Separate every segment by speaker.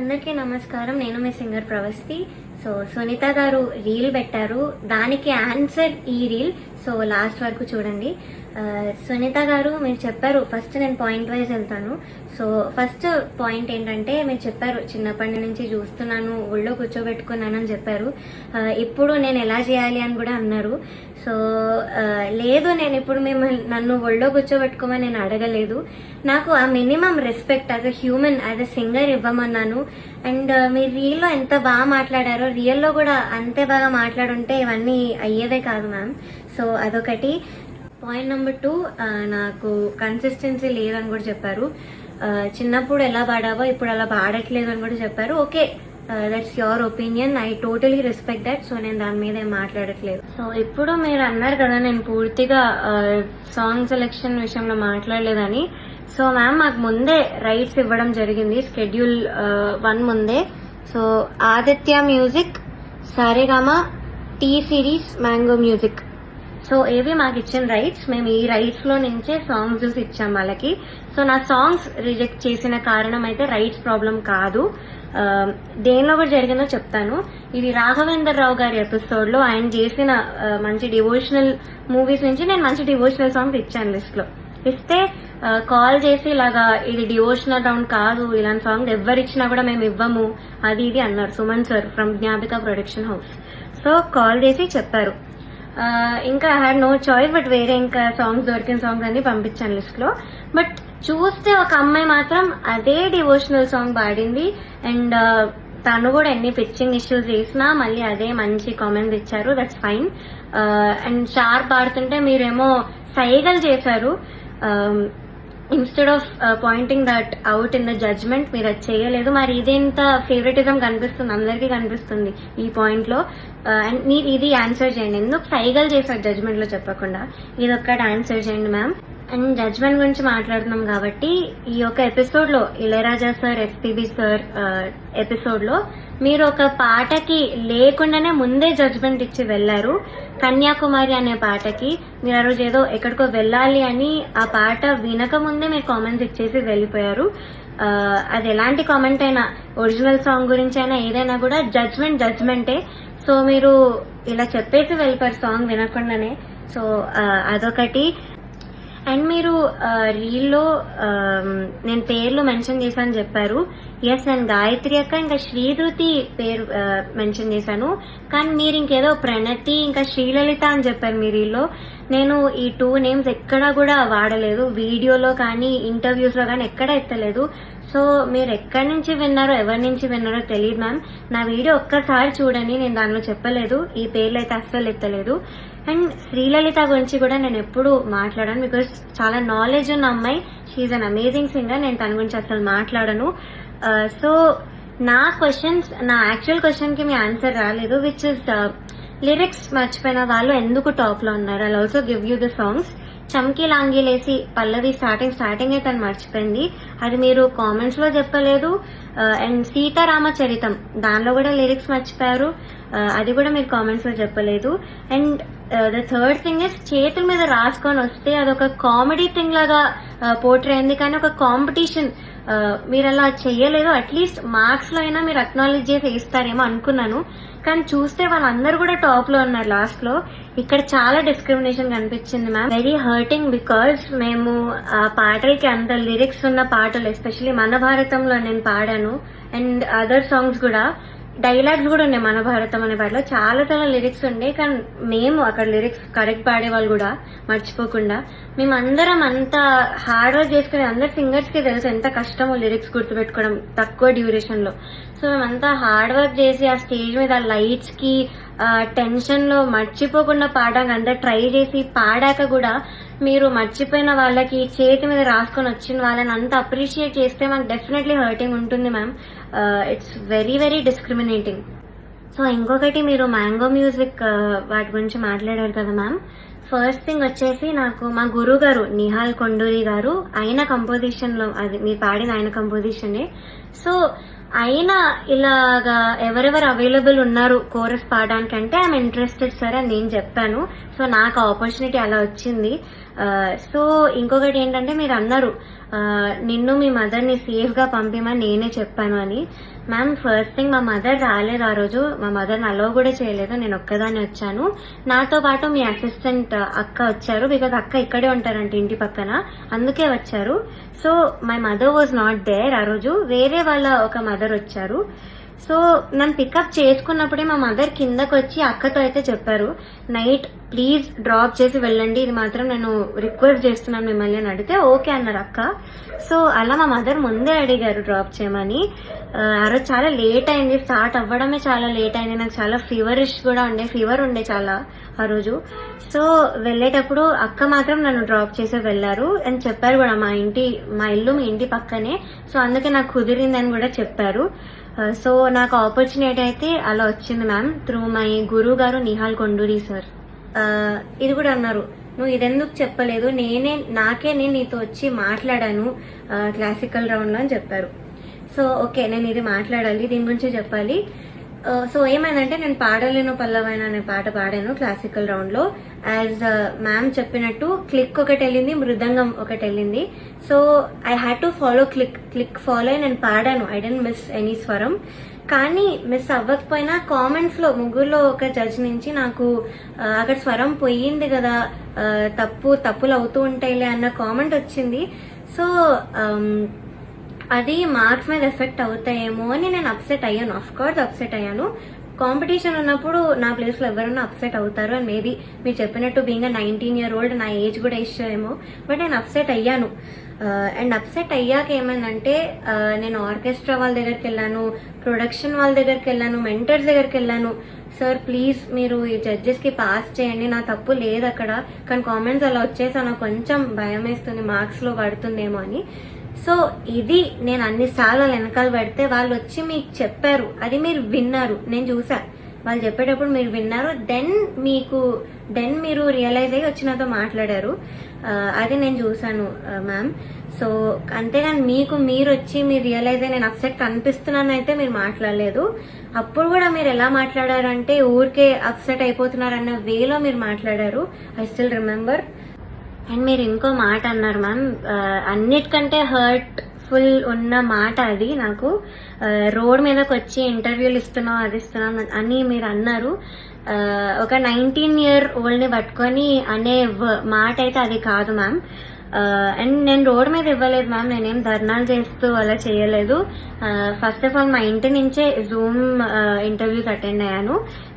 Speaker 1: అందరికీ నమస్కారం. నేను మీ singer Pravasthi. So Sunitha garu reel పెట్టారు. దానికి ఆన్సర్ ఈ రీల్. సో లాస్ట్ వరకు చూడండి. సునీత గారు మీరు చెప్పారు ఫస్ట్ నేను పాయింట్ వైజ్ వెళ్తాను. సో ఫస్ట్ పాయింట్ ఏంటంటే మీరు చెప్పారు చిన్నప్పటి నుంచి చూస్తున్నాను ఒళ్ళో కూర్చోబెట్టుకున్నాను అని చెప్పారు. ఇప్పుడు నేను ఎలా చేయాలి అని కూడా అన్నారు. సో లేదు నేను ఇప్పుడు మిమ్మల్ని నన్ను ఒళ్ళో కూర్చోబెట్టుకోమని నేను అడగలేదు. నాకు ఆ minimum respect as a human as a singer ఇవ్వమన్నాను. And మీరు రీల్లో ఎంత బాగా మాట్లాడారో రియల్లో కూడా అంతే బాగా మాట్లాడుంటే ఇవన్నీ అయ్యేదే కాదు మ్యామ్. సో అదొకటి. పాయింట్ నెంబర్ టూ నాకు కన్సిస్టెన్సీ లేదని కూడా చెప్పారు. చిన్నప్పుడు ఎలా పాడావో ఇప్పుడు అలా పాడట్లేదు అని కూడా చెప్పారు. Okay that's your opinion I totally respect that so నేను దాని మీద ఏం మాట్లాడట్లేదు. సో ఇప్పుడు మీరు అన్నారు కదా నేను పూర్తిగా సాంగ్ సెలెక్షన్ విషయంలో మాట్లాడలేదని. సో మ్యామ్ మాకు ముందే రైట్స్ ఇవ్వడం జరిగింది. షెడ్యూల్ వన్ ముందే. So Aditya music Saregama T series mango music so ఏవి మాకు ఇచ్చిన రైట్స్ మేము ఈ రైట్స్లో నుంచే సాంగ్స్ చూసి ఇచ్చాం వాళ్ళకి. సో నా సాంగ్స్ రిజెక్ట్ చేసిన కారణం అయితే రైట్స్ ప్రాబ్లం కాదు. దేనిలో కూడా జరిగిందో చెప్తాను. ఇది రాఘవేందర్ రావు గారి ఎపిసోడ్లో ఆయన చేసిన మంచి డివోషనల్ మూవీస్ నుంచి నేను మంచి డివోషనల్ సాంగ్స్ ఇచ్చాను లిస్ట్లో. ఇస్తే కాల్ చేసి ఇలాగా ఇది డివోషనల్ రౌండ్ కాదు ఇలాంటి సాంగ్ ఎవరిచ్చినా కూడా మేము ఇవ్వము అది ఇది అన్నారు Suman sir from Gnapika production house so call చేసి చెప్పారు. ఇంకా I had no choice but వేరే ఇంకా సాంగ్స్ దొరికిన సాంగ్స్ అన్ని పంపించాను లిస్ట్లో. బట్ చూస్తే ఒక అమ్మాయి మాత్రం అదే డివోషనల్ సాంగ్ పాడింది అండ్ తను కూడా ఎన్ని పిచ్చింగ్ ఇష్యూస్ చేసినా మళ్ళీ అదే మంచి కామెంట్స్ ఇచ్చారు. దట్స్ ఫైన్ అండ్ షార్ప్ పాడుతుంటే మీరేమో సైగలు చేశారు. Instead of pointing that out in the judgement మీరు అది చేయలేదు. మరి ఇదేంత ఫేవరెటిజం కనిపిస్తుంది? అందరికీ కనిపిస్తుంది ఈ పాయింట్లో. Uh, అండ్ మీరు ఇది ఆన్సర్ చేయండి. ఎందుకు సైగల్ చేశారు జడ్జ్మెంట్లో చెప్పకుండా? ఇది ఒక్కటి ఆన్సర్ చేయండి మ్యామ్ అండ్ జడ్జ్మెంట్ గురించి మాట్లాడుతున్నాం కాబట్టి ఈ యొక్క ఎపిసోడ్లో ఇళయరాజా సార్ ఎస్పీబీ సార్ ఎపిసోడ్లో మీరు ఒక పాటకి లేకుండానే ముందే జడ్జ్మెంట్ ఇచ్చి వెళ్ళారు. కన్యాకుమారి అనే పాటకి మీరు ఆ రోజు ఏదో ఎక్కడికో వెళ్ళాలి అని ఆ పాట వినక ముందే మీరు కామెంట్స్ ఇచ్చేసి వెళ్ళిపోయారు. అది ఎలాంటి కామెంట్ అయినా ఒరిజినల్ సాంగ్ గురించి అయినా ఏదైనా కూడా జడ్జ్మెంట్ జడ్జ్మెంటే సో మీరు ఇలా చెప్పేసి వెళ్ళిపోయారు సాంగ్ వినకుండానే. సో అదొకటి. అండ్ మీరు uh, రీల్లో um, నేను పేర్లు మెన్షన్ చేశాను చెప్పారు. ఎస్ నేను గాయత్రి అక్క ఇంకా శ్రీధృతి పేరు uh, మెన్షన్ చేశాను. కానీ మీరు ఇంకేదో ప్రణతి ఇంకా శ్రీలలిత అని చెప్పారు మీ రీల్లో. నేను ఈ టూ నేమ్స్ ఎక్కడా కూడా వాడలేదు. వీడియోలో కానీ ఇంటర్వ్యూస్లో కానీ ఎక్కడ ఎత్తలేదు. సో మీరు ఎక్కడి నుంచి విన్నారో ఎవరి నుంచి విన్నారో తెలియదు మ్యామ్ నా వీడియో ఒక్కసారి చూడండి నేను దానిలో చెప్పలేదు. ఈ పేర్లు అయితే అస్సలు ఎత్తలేదు. అండ్ శ్రీలలిత గురించి కూడా నేను ఎప్పుడు మాట్లాడాను బికాస్ చాలా నాలెడ్జ్ ఉన్న అమ్మాయి. షీఈ్ అన్ అమేజింగ్ సింగర్ నేను తన గురించి అసలు మాట్లాడను. Uh, సో నా క్వశ్చన్స్ నా యాక్చువల్ క్వశ్చన్కి మీ ఆన్సర్ రాలేదు విచ్ ఇస్ లిరిక్స్ మర్చిపోయిన వాళ్ళు ఎందుకు టాప్లో ఉన్నారు? I also give you the songs చమ్కీ లాంగీలేసి పల్లవి స్టార్టింగ్ స్టార్టింగ్ అయితే తను మర్చిపోయింది. అది మీరు కామెంట్స్లో చెప్పలేదు. Uh, అండ్ సీతారామచరితం దానిలో కూడా లిరిక్స్ మర్చిపోయారు. Uh, అది కూడా మీరు కామెంట్స్లో చెప్పలేదు. And the third thing is చేతుల మీద రాసుకొని వస్తే అదొక కామెడీ థింగ్ లాగా uh, పోర్ట్రే అయింది. కానీ ఒక కాంపిటీషన్ uh, మీరు అలా చేయలేదు. అట్లీస్ట్ మార్క్స్లో అయినా మీరు అక్నాలెడ్జ్ చేసి ఇస్తారేమో అనుకున్నాను. కానీ చూస్తే వాళ్ళందరూ కూడా టాప్లో ఉన్నారు లాస్ట్లో. ఇక్కడ చాలా డిస్క్రిమినేషన్ కనిపించింది మ్యామ్ వెరీ హర్టింగ్ బికాస్ మేము ఆ పాటలకి అంత లిరిక్స్ ఉన్న పాటలు ఎస్పెషల్లీ మన భారతంలో నేను పాడాను. అండ్ అదర్ సాంగ్స్ కూడా. డైలాగ్స్ కూడా ఉన్నాయి మన భారతం అనే పాటలో చాలా చాలా లిరిక్స్ ఉండే కానీ మేము అక్కడ లిరిక్స్ కరెక్ట్ పాడే వాళ్ళు కూడా మర్చిపోకుండా. మేము అందరం అంత హార్డ్ వర్క్ చేసుకునే అందరు సింగర్స్కి తెలుసు ఎంత కష్టమో లిరిక్స్ గుర్తుపెట్టుకోవడం తక్కువ డ్యూరేషన్లో. సో మేమంతా హార్డ్ వర్క్ చేసి ఆ స్టేజ్ మీద లైట్స్కి టెన్షన్లో మర్చిపోకుండా పాడడానికి అంతా ట్రై చేసి పాడాక కూడా మీరు మర్చిపోయిన వాళ్ళకి చేతి మీద రాసుకొని వచ్చిన వాళ్ళని అంత అప్రిషియేట్ చేస్తే మాకు డెఫినెట్లీ హర్టింగ్ ఉంటుంది ma'am it's very very discriminating so ఇంకొకటి మీరు మ్యాంగో మ్యూజిక్ uh, వాటి గురించి మాట్లాడారు కదా మ్యామ్ ఫస్ట్ థింగ్ వచ్చేసి నాకు మా గురువు గారు నిహాల్ కొండూరి గారు ఆయన కంపోజిషన్లో అది మీరు పాడిన ఆయన కంపోజిషనే సో అయినా ఇలాగా ఎవరెవరు అవైలబుల్ ఉన్నారు కోరస్ పాడడానికి అంటే ఐఎమ్ ఇంట్రెస్టెడ్ సార్ అని నేను చెప్పాను. సో నాకు ఆపర్చునిటీ అలా వచ్చింది. సో ఇంకొకటి ఏంటంటే మీరు అన్నారు నిన్ను మీ మదర్ని సేఫ్గా పంపిమని నేనే చెప్పాను అని. మ్యామ్ ఫస్ట్ థింగ్ మా మదర్ రాలేదు ఆ రోజు. మా మదర్ని అలో కూడా చేయలేదు. నేను ఒక్కదాన్ని వచ్చాను. నాతో పాటు మీ అసిస్టెంట్ అక్క వచ్చారు బికాజ్ అక్క ఇక్కడే ఉంటారంట ఇంటి పక్కన. అందుకే వచ్చారు. So my mother was not there ఆ రోజు. వేరే వాళ్ళ ఒక మదర్ వచ్చారు. సో నన్ను పికప్ చేసుకున్నప్పుడే మా మదర్ కిందకు వచ్చి అక్కతో అయితే చెప్పారు నైట్ ప్లీజ్ డ్రాప్ చేసి వెళ్ళండి ఇది మాత్రం నేను రిక్వెస్ట్ చేస్తున్నాను మిమ్మల్ని అని అడిగితే ఓకే అన్నారు అక్క. సో అలా మా మదర్ ముందే అడిగారు డ్రాప్ చేయమని. ఆ, రోజు చాలా లేట్ అయింది స్టార్ట్ అవ్వడమే చాలా లేట్ అయింది నాకు చాలా ఫీవరిష్ కూడా ఉండే ఫీవర్ ఉండే చాలా ఆ రోజు. సో వెళ్ళేటప్పుడు అక్క మాత్రం నన్ను డ్రాప్ చేసి వెళ్ళారు అని చెప్పారు కూడా మా ఇంటి మా ఇల్లు మీ ఇంటి పక్కనే. సో అందుకే నాకు కుదిరిందని కూడా చెప్పారు. Uh, సో నాకు ఆపర్చునిటీ అయితే అలా వచ్చింది మ్యామ్ త్రూ మై గురువు గారు నిహాల్ కొండూరి సార్ uh, ఇది కూడా అన్నారు నువ్వు ఇదెందుకు చెప్పలేదు? నేనే నాకే నేను నీతో వచ్చి మాట్లాడాను uh, క్లాసికల్ రౌండ్లో అని చెప్పారు. సో ఓకే నేను ఇది మాట్లాడాలి దీని గురించి చెప్పాలి. Uh, సో ఏమైందంటే నేను పాడలేను పల్లవైన అనే పాట పాడాను క్లాసికల్ రౌండ్లో. యాజ్ మ్యామ్ uh, చెప్పినట్టు క్లిక్ ఒకటి వెళ్ళింది మృదంగం ఒకటి వెళ్ళింది. So I had to follow click click follow అయి నేను పాడాను. ఐ డెంట్ మిస్ ఎనీ స్వరం. కానీ మిస్ అవ్వకపోయినా కామెంట్స్లో ముగ్గురులో ఒక జడ్జ్ నుంచి నాకు uh, అక్కడ స్వరం పోయింది కదా తప్పు తప్పులు అవుతూ ఉంటాయిలే అన్న కామెంట్ వచ్చింది. సో um, అది మార్క్స్ మీద ఎఫెక్ట్ అవుతాయేమో అని నేను అప్సెట్ అయ్యాను. ఆఫ్ కోర్స్ అప్సెట్ అయ్యాను. కాంపిటీషన్ ఉన్నప్పుడు నా ప్లేస్లో ఎవరైనా అప్సెట్ అవుతారు అండ్ మేబీ మీరు చెప్పినట్టు బీయింగ్ నైన్టీన్ ఇయర్ ఓల్డ్ నా ఏజ్ కూడా ఇష్యూ ఏమో బట్ నేను అప్సెట్ అయ్యాను. Uh, అండ్ అప్సెట్ అయ్యాక ఏమైందంటే uh, నేను ఆర్కెస్ట్రా వాళ్ళ దగ్గరికి వెళ్ళాను ప్రొడక్షన్ వాళ్ళ దగ్గరికి వెళ్ళాను మెంటర్స్ దగ్గరికి వెళ్ళాను. సార్ ప్లీజ్ మీరు ఈ జడ్జెస్కి పాస్ చేయండి నా తప్పు లేదు అక్కడ కానీ కామెంట్స్ అలా వచ్చేసి నాకు కొంచెం భయం వేస్తుంది మార్క్స్లో పడుతుందేమో అని. సో ఇది నేను అన్నిసార్లు వాళ్ళ వెనకాల పెడితే వాళ్ళు వచ్చి మీకు చెప్పారు. అది మీరు విన్నారు. నేను చూసా. వాళ్ళు చెప్పేటప్పుడు మీరు విన్నారు. దెన్ మీకు దెన్ మీరు రియలైజ్ అయ్యి వచ్చి నాతో మాట్లాడారు. అది నేను చూసాను మ్యామ్ సో అంతేగాని మీకు మీరు వచ్చి మీరు రియలైజ్ అయ్యి నేను అప్సెట్ అనిపిస్తున్నాను అయితే మీరు మాట్లాడలేదు. అప్పుడు కూడా మీరు ఎలా మాట్లాడారంటే ఊరికే అప్సెట్ అయిపోతున్నారన్న వేలో మీరు మాట్లాడారు. ఐ స్టిల్ రిమెంబర్ అండ్ మీరు ఇంకో మాట అన్నారు మ్యామ్ అన్నిటికంటే హర్ట్ ఫుల్ ఉన్న మాట అది నాకు రోడ్ మీదకి వచ్చి ఇంటర్వ్యూలు ఇస్తున్నాం అది ఇస్తున్నాం అని మీరు అన్నారు. ఒక నైన్టీన్ ఇయర్ ఓల్డ్ని పట్టుకొని అనే వ- మాట అయితే అది కాదు మ్యామ్ అండ్ నేను రోడ్ మీద ఇవ్వలేదు మ్యామ్ నేనేం ధర్నాలు చేస్తూ అలా చేయలేదు. ఫస్ట్ ఆఫ్ ఆల్ మా ఇంటి నుంచే జూమ్ ఇంటర్వ్యూస్ అటెండ్ అయ్యాను.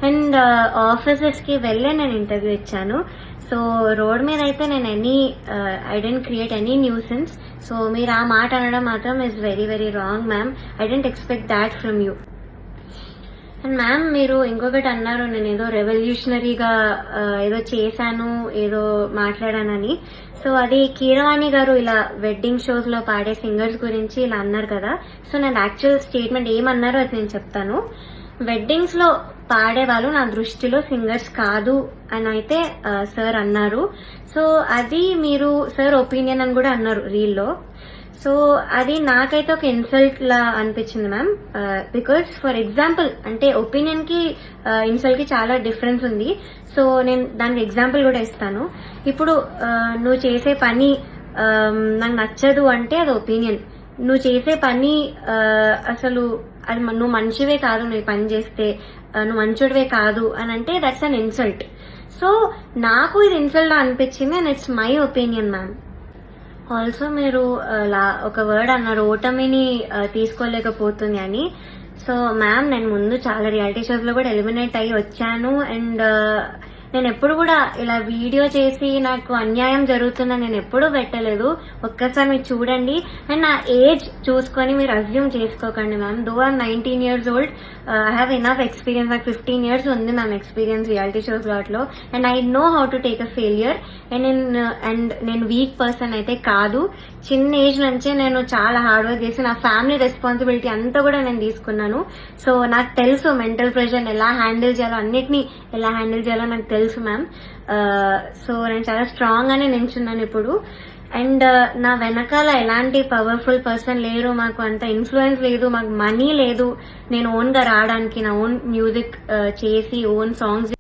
Speaker 1: అండ్ ఆఫీసెస్కి వెళ్ళే నేను ఇంటర్వ్యూ ఇచ్చాను. సో రోడ్ మీద అయితే నేను any I didn't create any nuisance so మీరు ఆ మాట అనడం మాత్రం is very very wrong ma'am I didn't expect that from you and ma'am మీరు ఇంకొకటి అన్నారు నేను ఏదో రెవల్యూషనరీగా ఏదో చేశాను ఏదో మాట్లాడానని. సో అది కీరవాణి గారు ఇలా వెడ్డింగ్ షోస్లో పాడే సింగర్స్ గురించి ఇలా అన్నారు కదా. సో నేను యాక్చువల్ స్టేట్మెంట్ ఏమన్నారో అది నేను చెప్తాను. వెడ్డింగ్స్లో పాడే వాళ్ళు నా దృష్టిలో సింగర్స్ కాదు అని అయితే సార్ అన్నారు. సో అది మీరు సార్ ఒపీనియన్ అని కూడా అన్నారు రీల్లో. సో అది నాకైతే ఒక ఇన్సల్ట్ లా అనిపించింది మ్యామ్ బికాస్ ఫర్ ఎగ్జాంపుల్ అంటే ఒపీనియన్కి uh, ఇన్సల్ట్కి చాలా డిఫరెన్స్ ఉంది. సో నేను దానికి ఎగ్జాంపుల్ కూడా ఇస్తాను. ఇప్పుడు uh, నువ్వు చేసే పని um, నాకు నచ్చదు అంటే అది ఒపీనియన్ నువ్వు చేసే పని uh, అసలు అది నువ్వు మంచివే కాదు నువ్వు పని చేస్తే నువ్వు మంచోడివే కాదు అని అంటే దట్స్ అన్ ఇన్సల్ట్ సో నాకు ఇది ఇన్సల్ట్ అనిపించింది and it's my opinion ma'am also మీరు uh, లా- ఒక వర్డ్ అన్నారు ఓటమిని uh, తీసుకోలేకపోతుంది అని. సో మ్యామ్ నేను ముందు చాలా రియాలిటీ షోస్లో కూడా ఎలిమినేట్ అయ్యి వచ్చాను. అండ్ నేను ఎప్పుడు కూడా ఇలా వీడియో చేసి నాకు అన్యాయం జరుగుతుందని నేను ఎప్పుడూ పెట్టలేదు. ఒక్కసారి మీరు చూడండి. అండ్ నా ఏజ్ చూసుకొని మీరు అజ్యూమ్ చేసుకోకండి ma'am though I'm nineteen years old I have enough experience నాకు ఫిఫ్టీన్ ఇయర్స్ ఉంది మ్యామ్ ఎక్స్పీరియన్స్ రియాలిటీ షోస్ వాటిలో. And I know how to take a failure and నేను అండ్ నేను వీక్ పర్సన్ అయితే కాదు. చిన్న ఏజ్ నుంచే నేను చాలా హార్డ్ వర్క్ చేసి నా ఫ్యామిలీ రెస్పాన్సిబిలిటీ అంతా కూడా నేను తీసుకున్నాను. సో నాకు తెలుసు మెంటల్ ప్రెషర్ ఎలా హ్యాండిల్ చేయాలో. అన్నిటినీ ఎలా హ్యాండిల్ చేయాలో నాకు తెలుసు మ్యామ్ సో uh, నేను చాలా స్ట్రాంగ్ గానే నించున్నాను ఇప్పుడు. అండ్ uh, నా వెనకాల ఎలాంటి పవర్ఫుల్ పర్సన్ లేరు మాకు అంత ఇన్ఫ్లుయెన్స్ లేదు మాకు మనీ లేదు. నేను ఓన్గా రావడానికి నా ఓన్ మ్యూజిక్ uh, చేసి ఓన్ సాంగ్స్